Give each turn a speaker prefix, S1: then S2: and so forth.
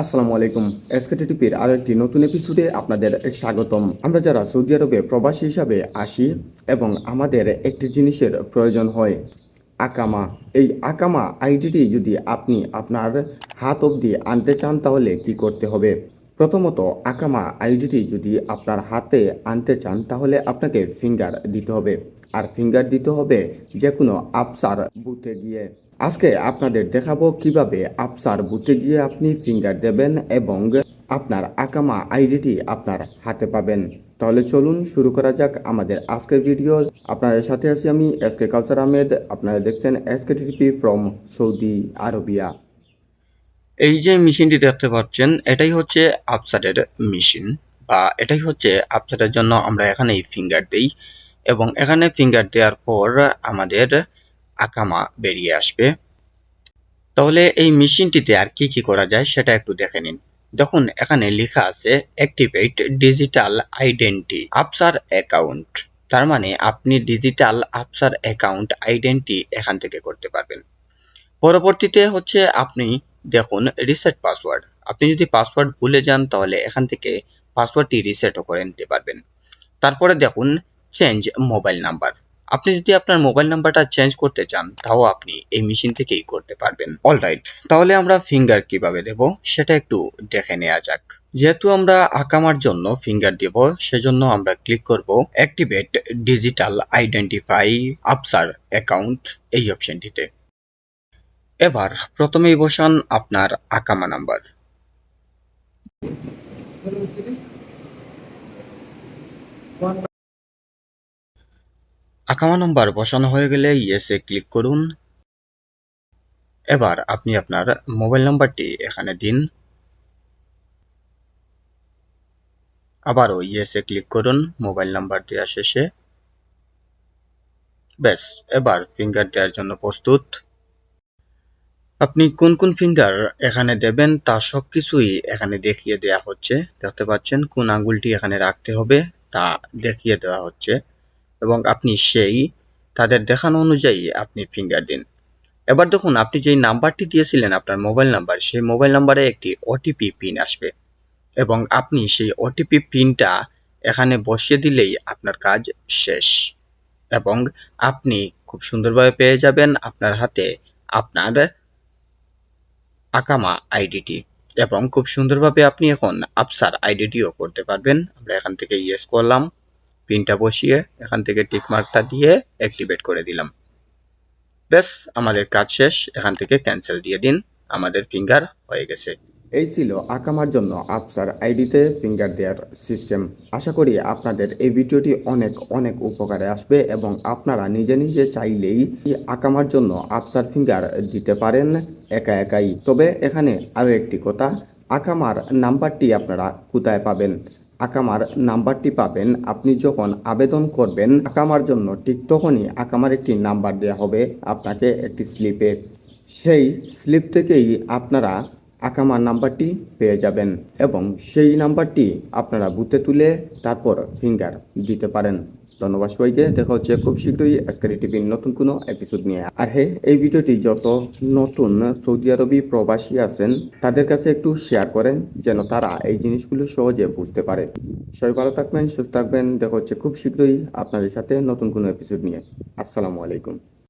S1: আসসালামু আলাইকুম। এসকেটিপির আরও একটি নতুন এপিসোডে আপনাদের স্বাগতম। আমরা যারা সৌদি আরবে প্রবাসী হিসাবে আসি এবং আমাদের একটি জিনিসের প্রয়োজন হয়, আকামা। এই আকামা আইডিটি যদি আপনি আপনার হাত অবধি আনতে চান তাহলে কি করতে হবে? প্রথমত, আকামা আইডিটি যদি আপনার হাতে আনতে চান তাহলে আপনাকে ফিঙ্গার দিতে হবে। আর ফিঙ্গার দিতে হবে যে কোনো আপসার বুথে গিয়ে। আজকে আপনাদের দেখাবো কীভাবে আপসার বুথে গিয়ে আপনি ফিঙ্গার দেবেন এবং আপনার আকামা আইডিটি আপনার হাতে পাবেন। তাহলে চলুন শুরু করা যাক আমাদের আজকের ভিডিও। আপনাদের সাথে আছি আমি এস কে কাউসার আহমেদ। আপনারা দেখছেন S K TP from Saudi Arabia.
S2: এই যে মেশিনটি দেখতে পাচ্ছেন, এটাই হচ্ছে আপসারের মেশিন বা এটাই হচ্ছে আপসারের জন্য আমরা এখানেই ফিঙ্গার দেই এবং এখানে ফিঙ্গার দেওয়ার পর আমাদের আকামা বেরিয়ে আসবে। তাহলে এই মেশিনটিতে আর কি কি করা যায় সেটা একটু দেখে নিন। দেখুন, এখানে লেখা আছে অ্যাক্টিভেট ডিজিটাল আইডেন্টি আপসার অ্যাকাউন্ট তার মানে আপনি ডিজিটাল আপসার অ্যাকাউন্ট আইডেন্টি এখান থেকে করতে পারবেন। পরবর্তীতে হচ্ছে আপনি দেখুন রিসেট পাসওয়ার্ড আপনি যদি পাসওয়ার্ড ভুলে যান, তাহলে এখান থেকে পাসওয়ার্ডটি রিসেটও করে নিতে পারবেন। তারপরে দেখুন চেঞ্জ মোবাইল নাম্বার আপনি যদি আপনার মোবাইল নাম্বারটা চেঞ্জ করতে চান, তাও আপনি এই মেশিন থেকেই করতে পারবেন। অলরাইট তাহলে আমরা ফিঙ্গার কীভাবে দেব সেটা একটু দেখে নেওয়া যাক। যেহেতু আমরা আকামার জন্য ফিঙ্গার দেব, সেজন্য আমরা ক্লিক করব অ্যাক্টিভেট ডিজিটাল আইডেন্টিফাই আপসার অ্যাকাউন্ট এই অপশনটিতে এবার প্রথমেই বসান আপনার আকামা নাম্বার। আকামা নাম্বার বসানো হয়ে গেলে ইয়েসে ক্লিক করুন। এবার আপনি আপনার মোবাইল নাম্বারটি এখানে দিন। আবারও ইয়েসে ক্লিক করুন মোবাইল নাম্বার দেওয়া শেষে। ব্যাস, এবার ফিঙ্গার দেওয়ার জন্য প্রস্তুত। আপনি কোন কোন ফিঙ্গার এখানে দেবেন তা সবকিছুই এখানে দেখিয়ে দেওয়া হচ্ছে। দেখতে পাচ্ছেন কোন আঙ্গুলটি এখানে রাখতে হবে তা দেখিয়ে দেওয়া হচ্ছে। এবং আপনি সেই তাদের দেখানো অনুযায়ী আপনি ফিঙ্গার দিন। এবার দেখুন, আপনি যেই নাম্বারটি দিয়েছিলেন আপনার মোবাইল নাম্বার সেই মোবাইল নাম্বারে একটি ওটিপি পিন আসবে এবং আপনি সেই ওটিপি পিনটা এখানে বসিয়ে দিলেই আপনার কাজ শেষ এবং আপনি খুব সুন্দরভাবে পেয়ে যাবেন আপনার হাতে আপনার আকামা আইডিটি এবং খুব সুন্দরভাবে আপনি এখন আপসার আইডিটিও করতে পারবেন। আমরা এখান থেকে ইয়েস করলাম। পিনটা বসিয়ে এখান থেকে টিক মার্কটা দিয়ে অ্যাক্টিভেট করে দিলাম। ব্যাস, আমাদের কাজ শেষ। এখান থেকে ক্যান্সেল দিয়ে দিন। আমাদের ফিঙ্গার হয়ে গেছে।
S1: এই ছিল আকামার জন্য আপসার আইডিতে ফিঙ্গার দেওয়ার সিস্টেম আশা করি আপনাদের এই ভিডিওটি অনেক অনেক উপকারে আসবে এবং আপনারা নিজে নিজে চাইলেই আকামার জন্য আপসার ফিঙ্গার দিতে পারেন একা একাই। তবে এখানে আরও একটি কথা, আকামার নাম্বারটি আপনারা কোথায় পাবেন? আকামার নাম্বারটি পাবেন। আপনি যখন আবেদন করবেন, আকামার জন্য ঠিক তখনই আকামার একটি নাম্বার দেওয়া হবে আপনাকে একটি স্লিপে। সেই স্লিপ থেকেই আপনারা আকামার নাম্বারটি পেয়ে যাবেন এবং সেই নাম্বারটি আপনারা বুথে তুলে তারপর ফিঙ্গার দিতে পারেন। ধন্যবাদ সবাইকে। দেখা হচ্ছে খুব শীঘ্রই আজকারি টিভির নতুন কোনো এপিসোড নিয়ে। আর হে এই ভিডিওটি যত নতুন সৌদি আরবি প্রবাসী আছেন, তাদের কাছে একটু শেয়ার করেন, যেন তারা এই জিনিসগুলো সহজে বুঝতে পারে। সবাই ভালো থাকবেন, সুস্থ থাকবেন। দেখা হচ্ছে খুব শীঘ্রই আপনাদের সাথে নতুন কোনো এপিসোড নিয়ে। আসসালামু আলাইকুম।